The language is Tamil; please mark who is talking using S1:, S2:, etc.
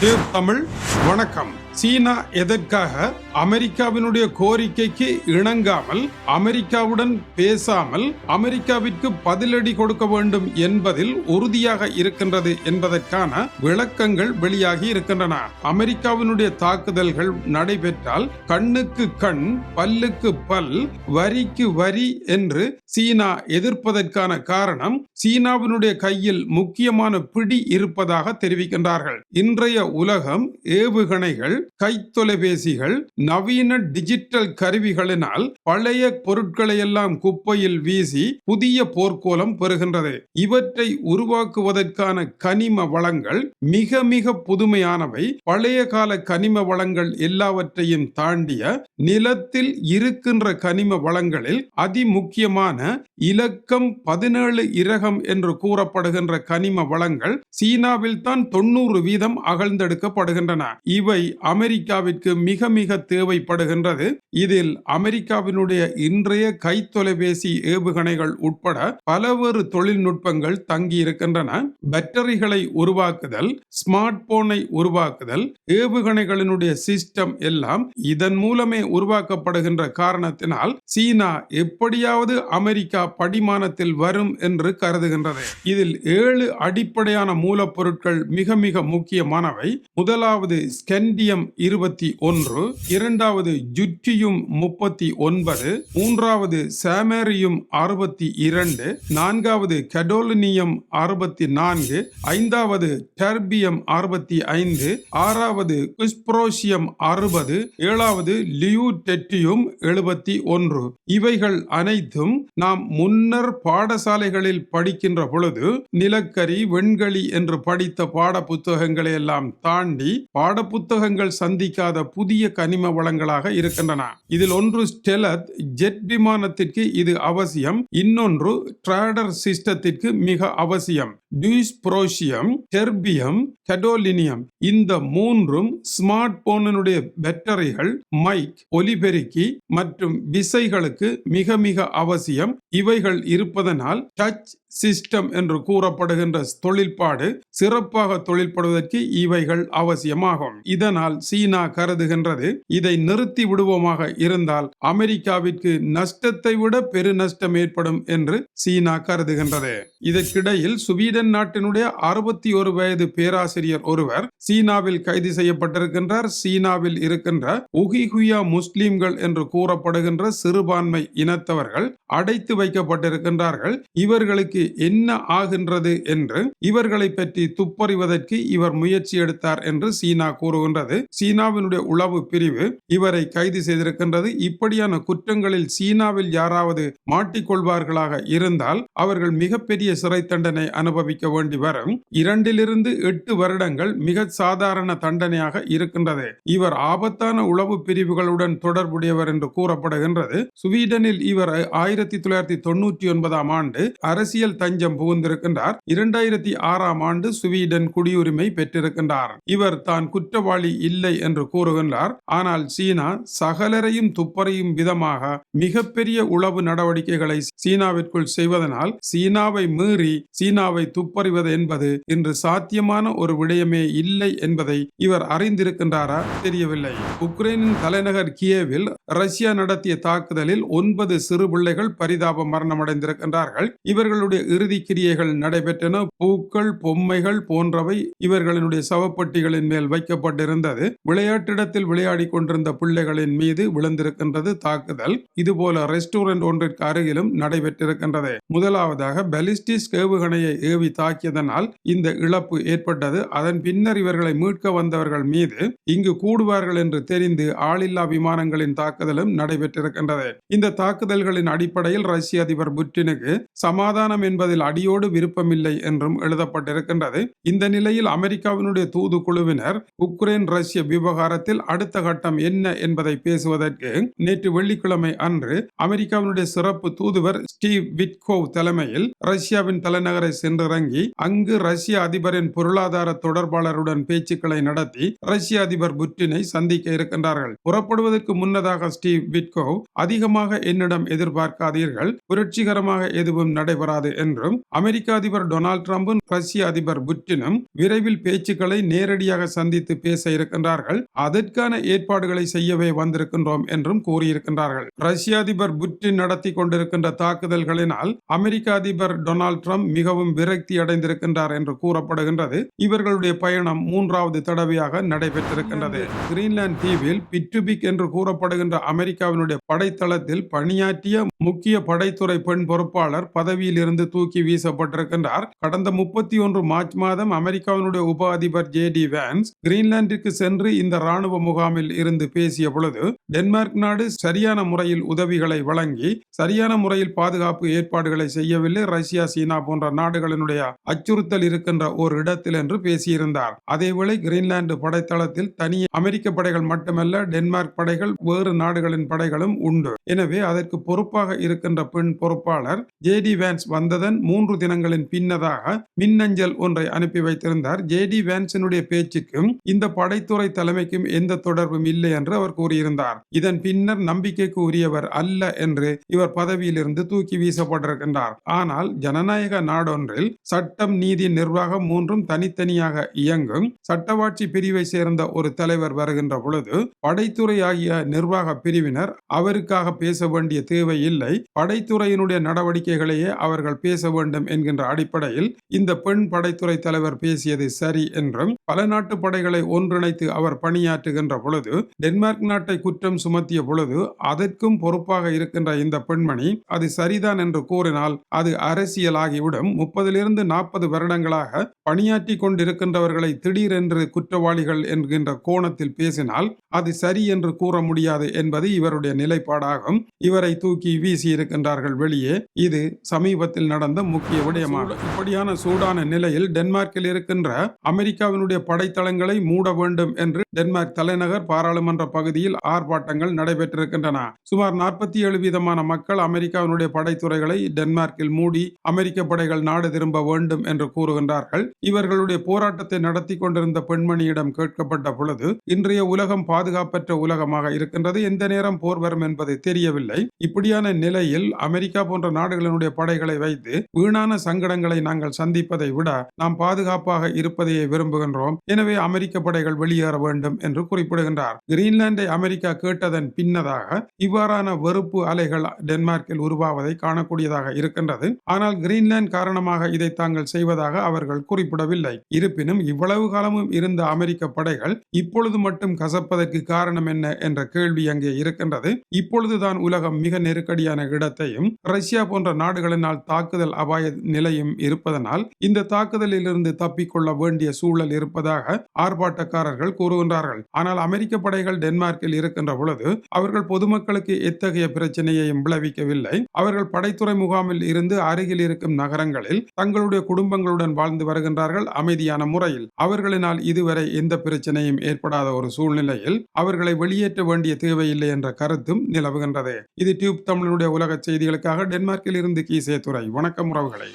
S1: தேவ் தமிழ் வணக்கம். சீனா எதற்காக அமெரிக்காவினுடைய கோரிக்கைக்கு இணங்காமல் அமெரிக்காவுடன் பேசாமல் அமெரிக்காவிற்கு பதிலடி கொடுக்க வேண்டும் என்பதில் உறுதியாக இருக்கின்றது என்பதற்கான விளக்கங்கள் வெளியாகி இருக்கின்றன. அமெரிக்காவினுடைய தாக்குதல்கள் நடைபெற்றால் கண்ணுக்கு கண் பல்லுக்கு பல் வரிக்கு வரி என்று சீனா எதிர்ப்பதற்கான காரணம் சீனாவினுடைய கையில் முக்கியமான பிடி இருப்பதாக தெரிவிக்கின்றார்கள். இன்றைய உலகம் ஏவுகணைகள் கைத்தொலைபேசிகள் நவீன டிஜிட்டல் கருவிகளினால் பழைய பொருட்களை எல்லாம் குப்பையில் வீசி புதிய போர்க்கோலம் பெறுகின்றது இவற்றை உருவாக்குவதற்கான கனிம வளங்கள் மிக மிக புதுமையானவை. பழைய கால கனிம வளங்கள் எல்லாவற்றையும் தாண்டிய நிலத்தில் இருக்கின்ற கனிம வளங்களில் அதிமுக்கியமான இலக்கம் பதினேழு இரகம் என்று கூறப்படுகின்ற கனிம வளங்கள் சீனாவில் தான் தொண்ணூறு வீதம் அகழ்ந்தெடுக்கப்படுகின்றன. இவை அமெரிக்காவிற்கு மிக மிக தேவைப்படுகின்றது. இதில் அமெரிக்காவினுடைய இன்றைய கைத்தொலைபேசி ஏவுகணைகள் உட்பட பலவேறு தொழில்நுட்பங்கள் தங்கி இருக்கின்றன பேட்டரிகளை உருவாக்குதல் ஸ்மார்ட் போனை உருவாக்குதல் ஏவுகணைகளினுடைய சிஸ்டம் எல்லாம் இதன் மூலமே உருவாக்கப்படுகின்ற காரணத்தினால் சீனா எப்படியாவது அமெரிக்கா படிமானத்தில் வரும் என்று கருதுகின்றது. இதில் ஏழு அடிப்படையான மூலப்பொருட்கள் மிக மிக முக்கியமானவை. முதலாவது ஸ்கெண்டியம் இருபத்தி ஒன்று இரண்டாவது ஜுட்டியும் முப்பத்தி ஒன்பது மூன்றாவது சாமேரியும் அறுபத்தி இரண்டு நான்காவது கடோலினியம் அறுபத்தி நான்கு ஐந்தாவது டெர்பியம் அறுபத்தி ஐந்து ஆறாவது குஸ்ப்ரோசியம் அறுபது ஏழாவது லியூடெட்டியும் எழுபத்தி ஒன்று. இவைகள் அனைத்தும் நாம் முன்னர் பாடசாலைகளில் படிக்கின்ற பொழுது நிலக்கரி வெண்களி என்று படித்த பாட புத்தகங்களை எல்லாம் தாண்டி பாட பாடப்புத்தகங்கள் சந்திக்காத புதிய கனிம வளங்களாக இருக்கின்றன. இதில் ஒன்று ஸ்டெலத் ஜெட் விமானத்திற்கு இது அவசியம் இன்னொன்று ட்ராடர் சிஸ்டத்திற்கு மிக அவசியம். டியூஸ்ப்ரோசியம் டெர்பியம் கடோலினியம் இந்த மூன்றும் ஸ்மார்ட் போனினுடைய பேட்டரிகள் மைக் ஒலிபெருக்கி மற்றும் விசைகளுக்கு மிக மிக அவசியம். இவைகள் இருப்பதனால் டச் சிஸ்டம் என்று கூறப்படுகின்ற தொழில்பாடு சிறப்பாக தொழில்படுவதற்கு இவைகள் அவசியமாகும். இதனால் சீனா கருதுகின்றது. இதை நிறுத்தி விடுவோமாக இருந்தால் அமெரிக்காவிற்கு நஷ்டத்தை விட பெரு நஷ்டம் ஏற்படும் என்று சீனா கருதுகின்றது. இதற்கிடையில் சுவீடன் நாட்டினுடைய அறுபத்தி ஒரு வயது பேராசிரியர் ஒருவர் சீனாவில் கைது செய்யப்பட்டிருக்கின்றார். சீனாவில் இருக்கின்ற உகிஹுயா முஸ்லிம்கள் என்று கூறப்படுகின்ற சிறுபான்மை இனத்தவர்கள் அடைத்து வைக்கப்பட்டிருக்கின்றார்கள். இவர்களுக்கு என்ன ஆகின்றது என்று இவர்களை பற்றி துப்பறிவதற்கு இவர் முயற்சி எடுத்தார் என்று சீனா கூறுகின்றது. சீனாவினுடைய உளவு பிரிவு இவரை கைது செய்திருக்கின்றது. இப்படியான குற்றங்களில் சீனாவில் யாராவது மாட்டிக்கொள்வார்களாக இருந்தால் அவர்கள் மிகப்பெரிய சிறை தண்டனை அனுபவிக்க வேண்டி வரும். இரண்டிலிருந்து எட்டு வருடங்கள் மிக சாதாரண தண்டனையாக இருக்கின்றது. இவர் ஆபத்தான உளவு பிரிவுகளுடன் தொடர்புடையவர் என்று கூறப்படுகின்றது. சுவீடனில் இவர் ஆயிரத்தி தொள்ளாயிரத்தி தொண்ணூற்றி ஒன்பதாம் ஆண்டு அரசியல் தஞ்சம் புகுந்திருக்கின்றார். இரண்டாயிரத்தி ஆறாம் ஆண்டு சுவீடன் குடியுரிமை பெற்றிருக்கின்றார். இவர் தான் குற்றவாளி இல்லை என்று கூறுகின்றார். ஆனால் சீனா சகலரையும் துப்பறையும் விதமாக மிகப்பெரிய உளவு நடவடிக்கைகளை சீனாவிற்குள் செய்வதனால் சீனாவை மீறி சீனாவை துப்பறிவது என்பது இன்று சாத்தியமான ஒரு விடயமே இல்லை என்பதை இவர் அறிந்திருக்கின்றாரா தெரியவில்லை. உக்ரைனின் தலைநகர் கியேவில் ரஷ்யா நடத்திய தாக்குதலில் ஒன்பது சிறு பிள்ளைகள் பரிதாப மரணமடைந்திருக்கின்றார்கள். இவர்களுடைய இறுதி கிரியைகள் நடைபெற்றன. பூக்கள் பொம்மைகள் போன்றவை இவர்களுடைய சவப்பட்டிகளின் மேல் வைக்கப்பட்டிருந்தது. விளையாட்டிடத்தில் விளையாடி கொண்டிருந்த பிள்ளைகளின் மீது விழுந்திருக்கின்றது தாக்குதல். இதுபோல ரெஸ்டாரண்ட் ஒன்றிற்கு அருகிலும் நடைபெற்றிருக்கின்றது. முதலாவதாக பலிஸ்டிஸ் ஏவுகணையை ஏவி தாக்கியதனால் இந்த இழப்பு ஏற்பட்டது. அதன் பின்னர் இவர்களை மீட்க வந்தவர்கள் மீது இங்கு கூடுவார்கள் என்று தெரிந்து ஆளில்லா விமானங்களின் தாக்குதலும் நடைபெற்றிருக்கின்றது. இந்த தாக்குதல்களின் அடிப்படையில் ரஷ்ய அதிபர் புட்டினுக்கு சமாதானம் என்பதில் அடியோடு விருப்பமில்லை என்றும் எழுதப்பட்டிருக்கின்றது. இந்த நிலையில் அமெரிக்காவினுடைய தூது குழுவினர் உக்ரைன் ரஷ்ய விவகாரத்தில் அடுத்த கட்டம் என்ன என்பதை பேசுவதற்கு நேற்று வெள்ளிக்கிழமை அன்று அமெரிக்காவினுடைய சிறப்பு தூதுவர் ஸ்டீவ் விட்கோவ் தலைமையில் ரஷ்யாவின் தலைநகரை சென்ற இறங்கி அங்கு ரஷ்ய அதிபரின் பொருளாதார தொடர்பாளருடன் பேச்சுக்களை நடத்தி ரஷ்ய அதிபர் புட்டினை சந்திக்க இருக்கின்றார்கள். புறப்படுவதற்கு முன்னதாக ஸ்டீவ் விட்கோவ் அதிகமாக என்னிடம் எதிர்பார்க்காதீர்கள். புரட்சிகரமாக எதுவும் நடைபெறாது என்றும் அமெரிக்க அதிபர் டொனால்டு டிரம்பும் ரஷ்ய அதிபர் புட்டினும் விரைவில் பேச்சுக்களை நேரடியாக சந்தித்து பேச இருக்கின்றார்கள். அதற்கான ஏற்பாடுகளை செய்யவே வந்திருக்கின்றோம் என்றும் கூறியிருக்கின்றார்கள். ரஷ்ய அதிபர் புட்டின் நடத்தி கொண்டிருக்கின்ற தாக்குதல்களினால் அமெரிக்க அதிபர் டொனால்டு டிரம்ப் மிகவும் விரக்தி அடைந்திருக்கின்றார் என்று கூறப்படுகின்றது. இவர்களுடைய பயணம் மூன்றாவது தடவையாக நடைபெற்றிருக்கின்றது. கிரீன்லாந்து தீவில் பிட்டுபிக் என்று கூறப்படுகின்ற அமெரிக்காவினுடைய படைத்தளத்தில் பணியாற்றிய முக்கிய படைத்துறை பெண் பொறுப்பாளர் பதவியில் இருந்து தூக்கி வீசப்பட்டிருக்கின்றார். கடந்த முப்பத்தி ஒன்று மார்ச் மாதம் அமெரிக்காவினுடைய உப அதிபர் ஜே டி வேன்ஸ் கிரீன்லாந்திற்கு சென்று இந்த ராணுவ முகாமில் இருந்து பேசிய பொழுது டென்மார்க் நாடு சரியான முறையில் உதவிகளை வழங்கி சரியான முறையில் பாதுகாப்பு ஏற்பாடுகளை செய்யவில்லை. ரஷ்யா சீனா போன்ற நாடுகளினுடைய அச்சுறுத்தல் இருக்கின்ற ஒரு இடத்தில் என்று பேசியிருந்தார். அதேவேளை கிரீன்லாந்து படைத்தளத்தில் தனி அமெரிக்க படைகள் மட்டுமல்ல டென்மார்க் படைகள் வேறு நாடுகளின் படைகளும் உண்டு. எனவே அதற்கு பொறுப்பாக இருக்கின்ற பெண் பொறுப்பாளர் ஜே டி வேன்ஸ் வந்ததன் மூன்று தினங்களின் பின்னதாக மின்னஞ்சல் ஒன்றை அனுப்பி வைத்திருந்தார். ஜே டி வேன்ஸினுடைய பேச்சுக்கும் இந்த படைத்துறை தலைமைக்கும் எந்த தொடர்பும் இல்லை என்று அவர் கூறியிருந்தார். இதன் பின்னர் நம்பிக்கைக்கு உரியவர் அல்ல என்று இவர் பதவியிலிருந்து தூக்கி வீசப்பட்டிருக்கின்றார். ஆனால் ஜனநாயக நாடொன்றில் சட்டம் நீதி நிர்வாகம் மூன்றும் தனித்தனியாக இயங்கும். சட்டவாட்சி பிரிவை சேர்ந்த ஒரு தலைவர் வருகின்ற பொழுது படைத்துறை ஆகிய நிர்வாக பிரிவினர் அவருக்காக பேச வேண்டிய தேவை இல்லை. படைத்துறையினுடைய நடவடிக்கைகளையே அவர்கள் பேச வேண்டும் என்கின்ற அடிப்படையில் இந்த பெண் படைத்துறை தலைவர் பேசியது சரி என்றும் பல நாட்டு படைகளை ஒன்றிணைத்து அவர் பணியாற்றுகின்ற பொழுது டென்மார்க் நாட்டை குற்றம் சுமத்திய பொழுது அதற்கும் பொறுப்பாக இருக்கின்ற இந்த பெண்மணி அது சரிதான் என்று கூறினால் அது அரசியலாகிவிடும். முப்பதிலிருந்து நாற்பது வருடங்களாக பணியாற்றி கொண்டிருக்கின்றவர்களை திடீரென்று குற்றவாளிகள் என்கின்ற கோணத்தில் பேசினால் அது சரி என்று கூற முடியாது என்பது இவருடைய நிலைப்பாடாகும். இவரை தூக்கி வீசி இருக்கின்றார்கள் வெளியே. இது சமீபத்தில் நடந்த முக்கிய விடயமாகும். இப்படியான சூடான நிலையில் டென்மார்க்கில் இருக்கின்ற அமெரிக்காவினுடைய படைத்தளங்களை மூட வேண்டும் என்று டென்மார்க் தலைநகர் பாராளுமன்ற பகுதியில் ஆர்ப்பாட்டங்கள் நடைபெற்றிருக்கின்றன. சுமார் நாற்பத்தி ஏழு வீதமான மக்கள் அமெரிக்காவினுடைய படைத்துறைகளை டென்மார்க்கில் மூடி அமெரிக்க படைகள் நாடு திரும்ப வேண்டும் என்று கூறுகின்றார்கள். இவர்களுடைய போராட்டத்தை நடத்தி கொண்டிருந்த பெண்மணியிடம் கேட்கப்பட்ட பொழுது இன்றைய உலகம் பாதுகாப்பற்ற உலகமாக இருக்கின்றது எந்த நேரம் போர் வரும் என்பது தெரியவில்லை. இப்படியான நிலையில் அமெரிக்கா போன்ற நாடுகளினுடைய படைகளை வைத்து வீணான சங்கடங்களை நாங்கள் சந்திப்பதை விட நாம் பாதுகாப்பாக இருப்பதையே விரும்புகின்றோம். எனவே அமெரிக்க படைகள் வெளியேற வேண்டும் என்று குறிப்பிடுகின்றார். கிரீன்லாந்தை அமெரிக்கா கேட்டதன் பின்னதாக இவ்வாறான வெறுப்பு அலைகள் டென்மார்க்கில் உருவாவதை காணக்கூடியதாக இருக்கின்றது. ஆனால் கிரீன்லாந்து காரணமாக இதை தாங்கள் செய்வதாக அவர்கள் குறிப்பிடவில்லை. இருப்பினும் இவ்வளவு காலமும் இருந்த அமெரிக்க படைகள் இப்பொழுது மட்டும் கசப்பதற்கு காரணம் என்ன என்ற கேள்வி அங்கே இருக்கின்றது. இப்பொழுதுதான் உலகம் மிக நெருக்கடியான இடத்தையும் ரஷ்யா போன்ற நாடுகளினால் தாக்குதல் அபாய நிலையும் இருப்பதனால் இந்த தாக்குதலில் இருந்து தப்பிக்கொள்ள வேண்டிய சூழல் இருப்பதாக ஆர்ப்பாட்டக்காரர்கள் கூறுகின்றார்கள். ஆனால் அமெரிக்க படைகள் டென்மார்க்கில் இருக்கின்ற பொழுது அவர்கள் பொதுமக்களுக்கு எத்தகைய பிரச்சனையையும் விளைவிக்கவில்லை. அவர்கள் படைத்துறை முகாமில் இருந்து அருகில் இருக்கும் நகரங்களில் தங்கள் தங்களுடைய குடும்பங்களுடன் வாழ்ந்து வருகின்றார்கள் அமைதியான முறையில். அவர்களினால் இதுவரை எந்த பிரச்சனையும் ஏற்படாத ஒரு சூழ்நிலையில் அவர்களை வெளியேற்ற வேண்டிய தேவையில்லை என்ற கருத்தும் நிலவுகின்றது. இது டியூப் தமிழனுடைய உலக செய்திகளுக்காக டென்மார்க்கில் இருந்து கீசே துறை வணக்கம் உறவுகளை.